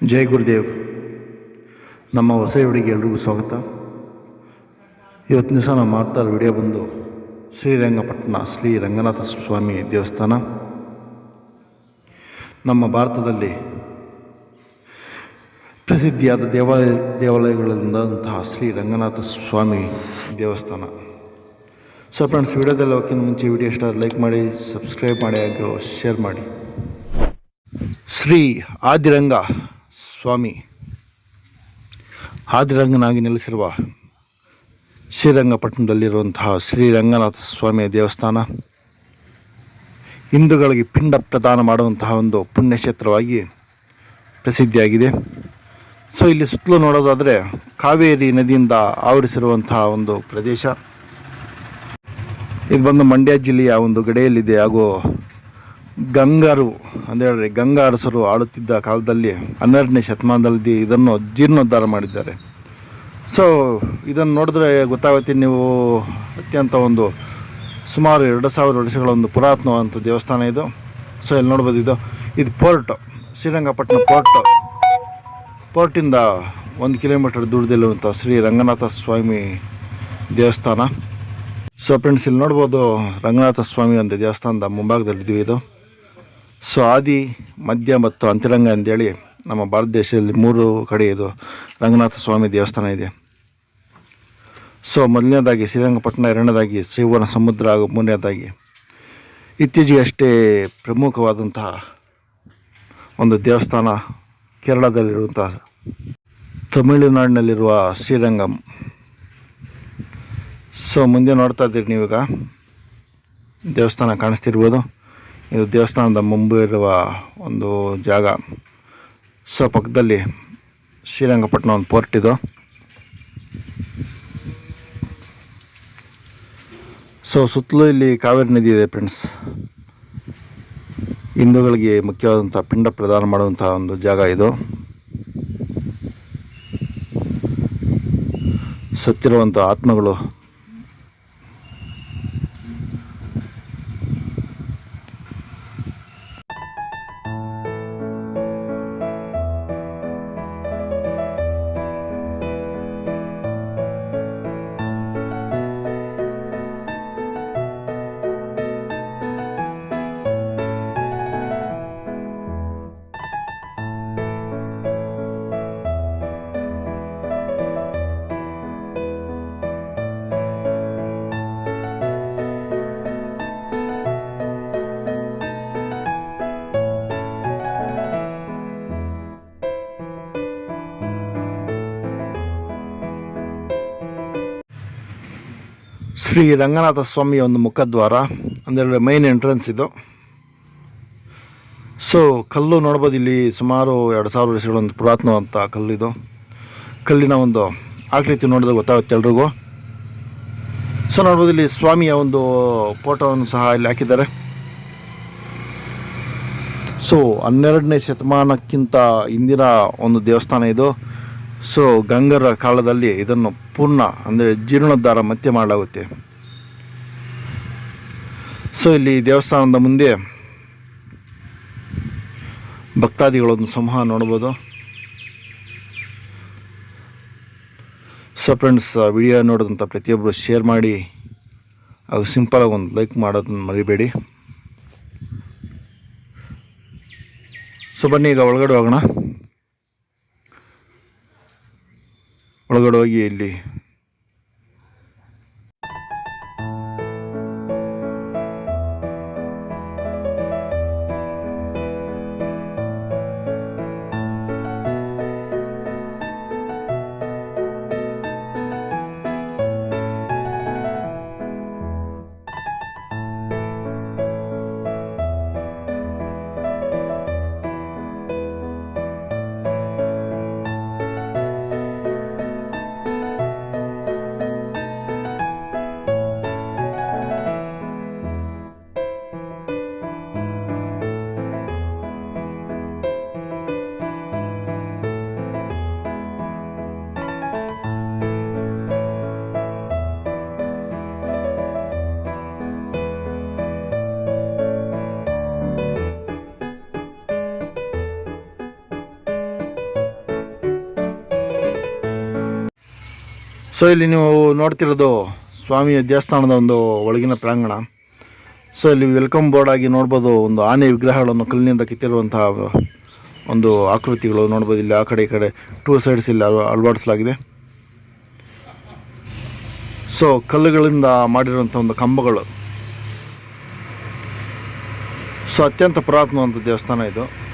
ಜೈ ಗುರುದೇವ್. ನಮ್ಮ ಹೊಸ ಹುಡುಗಿ ಎಲ್ರಿಗೂ ಸ್ವಾಗತ. ಇವತ್ತು ದಿವಸ ನಾವು ಮಾಡ್ತಾ ಇರೋ ವಿಡಿಯೋ ಬಂದು ಶ್ರೀರಂಗಪಟ್ಟಣ ಶ್ರೀ ರಂಗನಾಥ ಸ್ವಾಮಿ ದೇವಸ್ಥಾನ. ನಮ್ಮ ಭಾರತದಲ್ಲಿ ಪ್ರಸಿದ್ಧಿಯಾದ ದೇವಾಲಯ ದೇವಾಲಯಗಳಿಂದಂತಹ ಶ್ರೀ ರಂಗನಾಥ ಸ್ವಾಮಿ ದೇವಸ್ಥಾನ. ಸೊ ಫ್ರೆಂಡ್ಸ್ ವಿಡಿಯೋದಲ್ಲಿ ಹೋಗೋಕ್ಕಿಂತ ಮುಂಚೆ ವಿಡಿಯೋ ಇಷ್ಟ ಲೈಕ್ ಮಾಡಿ, ಸಬ್ಸ್ಕ್ರೈಬ್ ಮಾಡಿ, ಹಾಗೂ ಶೇರ್ ಮಾಡಿ. ಶ್ರೀ ಆದಿರಂಗ ಸ್ವಾಮಿ. ಆದಿರಂಗನಾಗಿ ನೆಲೆಸಿರುವ ಶ್ರೀರಂಗಪಟ್ಟಣದಲ್ಲಿರುವಂತಹ ಶ್ರೀರಂಗನಾಥ ಸ್ವಾಮಿಯ ದೇವಸ್ಥಾನ, ಹಿಂದೂಗಳಿಗೆ ಪಿಂಡ ಪ್ರದಾನ ಮಾಡುವಂತಹ ಒಂದು ಪುಣ್ಯಕ್ಷೇತ್ರವಾಗಿ ಪ್ರಸಿದ್ಧಿಯಾಗಿದೆ. ಸೊ ಇಲ್ಲಿ ಸುತ್ತಲೂ ನೋಡೋದಾದರೆ ಕಾವೇರಿ ನದಿಯಿಂದ ಆವರಿಸಿರುವಂತಹ ಒಂದು ಪ್ರದೇಶ. ಇದು ಬಂದು ಮಂಡ್ಯ ಜಿಲ್ಲೆಯ ಒಂದು ಗಡೆಯಲ್ಲಿದೆ. ಹಾಗೂ ಗಂಗರು, ಅಂದರೆ ಗಂಗಾ ಅರಸರು ಆಳುತ್ತಿದ್ದ ಕಾಲದಲ್ಲಿ, ಹನ್ನೆರಡನೇ ಶತಮಾನದಲ್ಲಿ ಇದನ್ನು ಜೀರ್ಣೋದ್ಧಾರ ಮಾಡಿದ್ದಾರೆ. ಸೊ ಇದನ್ನು ನೋಡಿದ್ರೆ ಗೊತ್ತಾಗುತ್ತೆ, ನೀವು ಅತ್ಯಂತ ಒಂದು ಸುಮಾರು ಎರಡು ಸಾವಿರ ವರ್ಷಗಳ ಒಂದು ಪುರಾತನವಾದಂಥ ದೇವಸ್ಥಾನ ಇದು. ಸೊ ಇಲ್ಲಿ ನೋಡ್ಬೋದು ಇದು ಇದು ಪೋರ್ಟ್, ಶ್ರೀರಂಗಪಟ್ಟಣ ಪೋರ್ಟ್. ಪೋರ್ಟಿಂದ ಒಂದು ಕಿಲೋಮೀಟರ್ ದೂರದಲ್ಲಿರುವಂಥ ಶ್ರೀ ರಂಗನಾಥ ಸ್ವಾಮಿ ದೇವಸ್ಥಾನ. ಸೊ ಫ್ರೆಂಡ್ಸ್ ಇಲ್ಲಿ ನೋಡ್ಬೋದು ರಂಗನಾಥ ಸ್ವಾಮಿ ಅಂತ ದೇವಸ್ಥಾನದ ಮುಂಭಾಗದಲ್ಲಿದ್ದೀವಿ ಇದು. ಸೊ ಆದಿ ಮಧ್ಯ ಮತ್ತು ಅಂತರಂಗ ಅಂತೇಳಿ ನಮ್ಮ ಭಾರತ ದೇಶದಲ್ಲಿ ಮೂರು ಕಡೆ ಇದು ರಂಗನಾಥ ಸ್ವಾಮಿ ದೇವಸ್ಥಾನ ಇದೆ. ಸೊ, ಮೊದಲನೇದಾಗಿ ಶ್ರೀರಂಗಪಟ್ಟಣ, ಎರಡನೇದಾಗಿ ಶಿವನ ಸಮುದ್ರ ಹಾಗೂ ಮೂರನೇದಾಗಿ. ಇತ್ತೀಚೆಗೆ ಅಷ್ಟೇ ಪ್ರಮುಖವಾದಂತಹ ಒಂದು ದೇವಸ್ಥಾನ ಕೇರಳದಲ್ಲಿರುವಂತಹ ತಮಿಳುನಾಡಿನಲ್ಲಿರುವ ಶ್ರೀರಂಗಂ. ಸೊ, ಮುಂದೆ ನೋಡ್ತಾ ಇದ್ದೀರಿ ನೀವೀಗ. ದೇವಸ್ಥಾನ ಕಾಣಿಸ್ತಿರ್ಬೋದು. ಇದು ದೇವಸ್ಥಾನದ ಮುಂಬೈ ಇರುವ ಒಂದು ಜಾಗ. ಸೊ, ಪಕ್ಕದಲ್ಲಿ ಶ್ರೀರಂಗಪಟ್ಟಣ ಒಂದು ಪೋರ್ಟ್ ಇದು. ಸೊ, ಸುತ್ತಲೂ ಇಲ್ಲಿ ಕಾವೇರಿ ನದಿ ಇದೆ ಫ್ರೆಂಡ್ಸ್ ಹಿಂದೂಗಳಿಗೆ ಮುಖ್ಯವಾದಂಥ ಪಿಂಡ ಪ್ರದಾನ ಮಾಡುವಂಥ ಒಂದು ಜಾಗ ಇದು. ಸತ್ತಿರುವಂಥ ಆತ್ಮಗಳು ಶ್ರೀ ರಂಗನಾಥ ಸ್ವಾಮಿಯ ಒಂದು ಮುಖದ್ವಾರ ಅಂದರೆ ಮೈನ್ ಎಂಟ್ರೆನ್ಸ್ ಇದು. ಸೊ ಕಲ್ಲು ನೋಡ್ಬೋದು ಇಲ್ಲಿ ಸುಮಾರು ಎರಡು ಸಾವಿರ ವರ್ಷಗಳ ಒಂದು ಪುರಾತನವಂಥ ಕಲ್ಲಿದು ಕಲ್ಲಿನ ಒಂದು ಆಕೃತಿ ನೋಡಿದ್ರೆ ಗೊತ್ತಾಗುತ್ತೆ ಎಲ್ರಿಗೂ. ಸೊ ನೋಡ್ಬೋದು ಇಲ್ಲಿ ಸ್ವಾಮಿಯ ಒಂದು ಫೋಟೋವನ್ನು ಸಹ ಇಲ್ಲಿ ಹಾಕಿದ್ದಾರೆ. ಸೊ ಹನ್ನೆರಡನೇ ಶತಮಾನಕ್ಕಿಂತ ಹಿಂದಿನ ಒಂದು ದೇವಸ್ಥಾನ ಇದು. ಸೊ ಗಂಗರ ಕಾಲದಲ್ಲಿ ಇದನ್ನು ಪೂರ್ಣ, ಅಂದರೆ ಜೀರ್ಣೋದ್ಧಾರ ಮತ್ತೆ ಮಾಡಲಾಗುತ್ತೆ. ಸೊ ಇಲ್ಲಿ ದೇವಸ್ಥಾನದ ಮುಂದೆ ಭಕ್ತಾದಿಗಳೊಂದು ಸಮೂಹ ನೋಡ್ಬೋದು. ಸೊ ಫ್ರೆಂಡ್ಸ್ ವಿಡಿಯೋ ನೋಡಿದಂಥ ಪ್ರತಿಯೊಬ್ಬರು ಶೇರ್ ಮಾಡಿ, ಹಾಗೂ ಸಿಂಪಲಾಗಿ ಒಂದು ಲೈಕ್ ಮಾಡೋದನ್ನ ಮರಿಬೇಡಿ. ಸೊ ಬನ್ನಿ ಈಗ ಒಳಗಡೆ ಹೋಗೋಣ. ಒಳಗಡೆ ಹೋಗಿ ಇಲ್ಲಿ ಸೊ ಇಲ್ಲಿ ನೀವು ನೋಡ್ತಿರೋದು ಸ್ವಾಮಿಯ ದೇವಸ್ಥಾನದ ಒಂದು ಒಳಗಿನ ಪ್ರಾಂಗಣ. ಸೊ ಇಲ್ಲಿ ವೆಲ್ಕಮ್ ಬೋರ್ಡ್ ಆಗಿ ನೋಡ್ಬೋದು ಒಂದು ಆನೆ ವಿಗ್ರಹಗಳನ್ನು ಕಲ್ಲಿನಿಂದ ಕಿತ್ತಿರುವಂತಹ ಒಂದು ಆಕೃತಿಗಳು ನೋಡ್ಬೋದು. ಇಲ್ಲಿ ಆ ಕಡೆ ಈ ಕಡೆ ಟೂ ಸೈಡ್ಸ್ ಇಲ್ಲಿ ಅಳ- ಅಳವಡಿಸಲಾಗಿದೆ ಸೊ ಕಲ್ಲುಗಳಿಂದ ಮಾಡಿರುವಂಥ ಒಂದು ಕಂಬಗಳು. ಸೊ ಅತ್ಯಂತ ಪುರಾತನವಂಥ ದೇವಸ್ಥಾನ ಇದು.